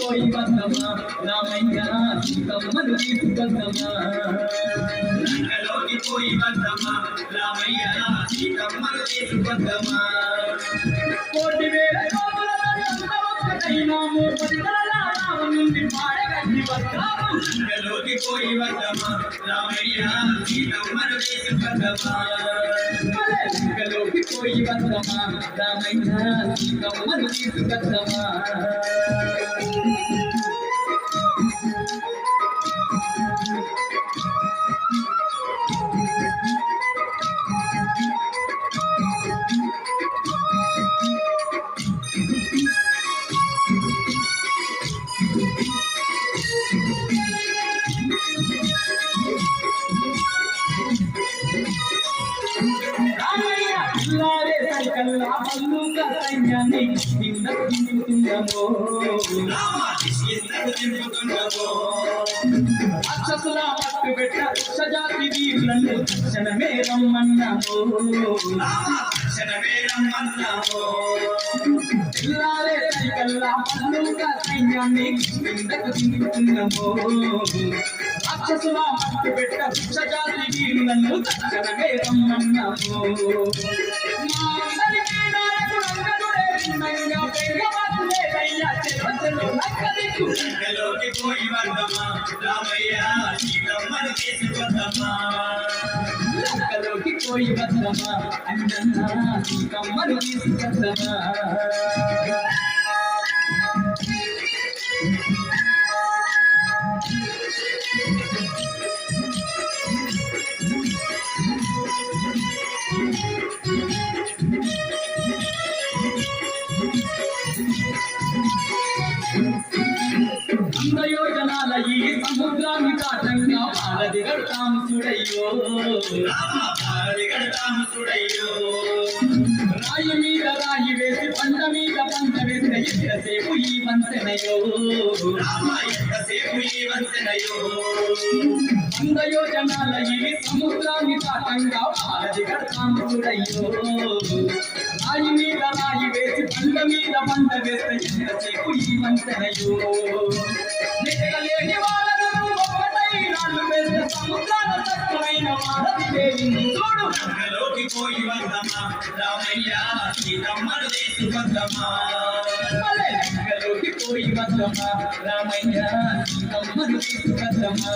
పోయి వద్దమా రామయ్య సీతమ్మను తీసుకొద్దమా లంకలోకి పోయి వద్దమా రామయ్య సీతమ్మను తీసుకొద్దమా కోటి వేల కోపులలో ఒక్కటైనాము పదితరాల రావణుండి పాడగట్టి వద్దాము? లంకలోకి పోయి వద్దమా రామయ్య సీతమ్మను తీసుకొద్దమా లంకలోకి పోయి వద్దమా రామయ్య సీతమ్మను తీసుకొద్దమా రామయ్య ఇల్లారే సైకల్లా పల్లుగా సైన్యాన్ని కింద దింపుతుందమో రామ కిష్కిందకు దింపుతున్నవో పట్టు పెట్ట సజాతి వీరులను తక్షణమే రమ్మన్నాము రామ తక్షణమే రమ్మన్నావో ఇల్లారే సైకల్లా పల్లుగా కిందకు దింపుతుందమో రాక్షసుల పట్టు సజాతి వీరులను తక్షణమే రమ్మన్నాము పోయి వద్దమా రామయ్య సీతమ్మను పోయి సీతమ్మను అందయోజనాల ఈ సముద్రాన్ని కాటంగా పాలది గడతాం చూడయ్యో రామ భారతి చూడయ్యో. రాయి మీద రాయి వేసి పంట మీద పంట ఎంతసేపు ఈ వంశనయో రామ ఎంతసేపు ఈ వంతెనయో. అందయోజనాల ఈ సముద్రాన్ని కాటంగా పాలది గడతాం చూడయ్యో. రాయి మీద రాయి వేసి పంట మీద పంట వేస్తే ఎంతసేపు ఈ వంశనయో లెక్కలేని వాళ్ళను ఒక్కటై రాళ్ళు వేస్తే సముద్రాల తక్కువైన చూడు లంకలోకి పోయి వద్దమా రామయ్య సీతమ్మను తీసుకొద్దమా లంకలోకి పోయి వద్దమా? రామయ్య సీతమ్మను తీసుకొద్దమా